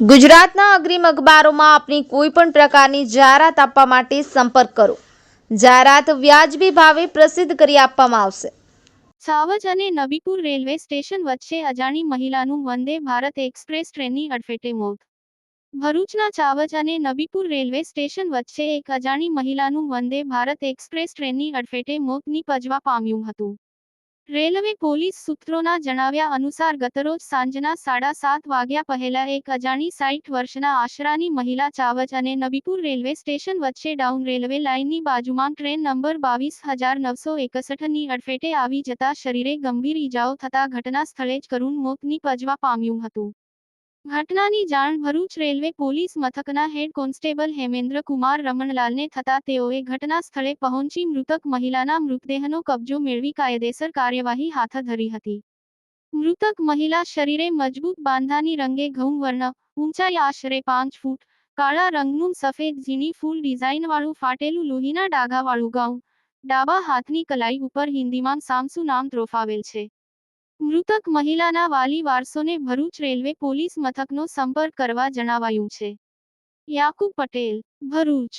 ગુજરાતના અગ્રીમ અખબારોમાં આપની કોઈ પણ પ્રકારની જાહેરાત આપવા માટે સંપર્ક કરો. જાહેરાત વ્યાજબી ભાવે પ્રસિદ્ધ કરી આપવામાં આવશે. સાવજ અને નબીપુર રેલવે સ્ટેશન વચ્ચે અજાણી મહિલાનું વંદે ભારત એક્સપ્રેસ ટ્રેનની અડફેટે મોત. ભરૂચના ચાવજ અને નબીપુર રેલવે સ્ટેશન વચ્ચે એક અજાણી મહિલાનું વંદે ભારત એક્સપ્રેસ ટ્રેનની અડફેટે મોત નીપજવા પામ્યું હતું. રેલવે પોલીસ સૂત્રોના જણાવ્યા અનુસાર ગતરોજ સાંજના સાડા સાત વાગ્યા પહેલા એક અજાણી સાઠ વર્ષના આશરાની મહિલા ચાવજ અને નબીપુર રેલવે સ્ટેશન વચ્ચે ડાઉન રેલવે લાઇનની બાજુમાં ટ્રેન નંબર બાવીસ હજાર નવસો એકસઠની અડફેટે આવી જતા શરીરે ગંભીર ઈજાઓ થતા ઘટના સ્થળે જ કરુણ મોત નીપજવા પામ્યું હતું. ઘટનાની જાણ ભરૂચ રેલવે પોલીસ મથકના હેડ કોન્સ્ટેબલ હેમેન્દ્ર કુમાર રમણલાલને થતા તેઓએ ઘટના સ્થળે પહોંચી મૃતક મહિલાના મૃતદેહનો કબજો મેળવી કાયદેસર કાર્યવાહી હાથ ધરી હતી. મૃતક મહિલા શરીરે મજબૂત બાંધાની રંગે ઘઉં વર્ણ ઊંચાઈ આશરે પાંચ ફૂટ, કાળા રંગનું સફેદ ઝીણી ફૂલ ડિઝાઇનવાળું ફાટેલું લોહીના ડાઘાવાળું ગાઉન, ડાબા હાથની કલાઈ ઉપર હિન્દીમાં સામસુ નામ ત્રોફાવેલ છે. મૃતક મહિલાના વાલી વારસોને ભરૂચ રેલવે પોલીસ મથકનો સંપર્ક કરવા જણાવાયું છે. યાકુબ પટેલ, ભરૂચ.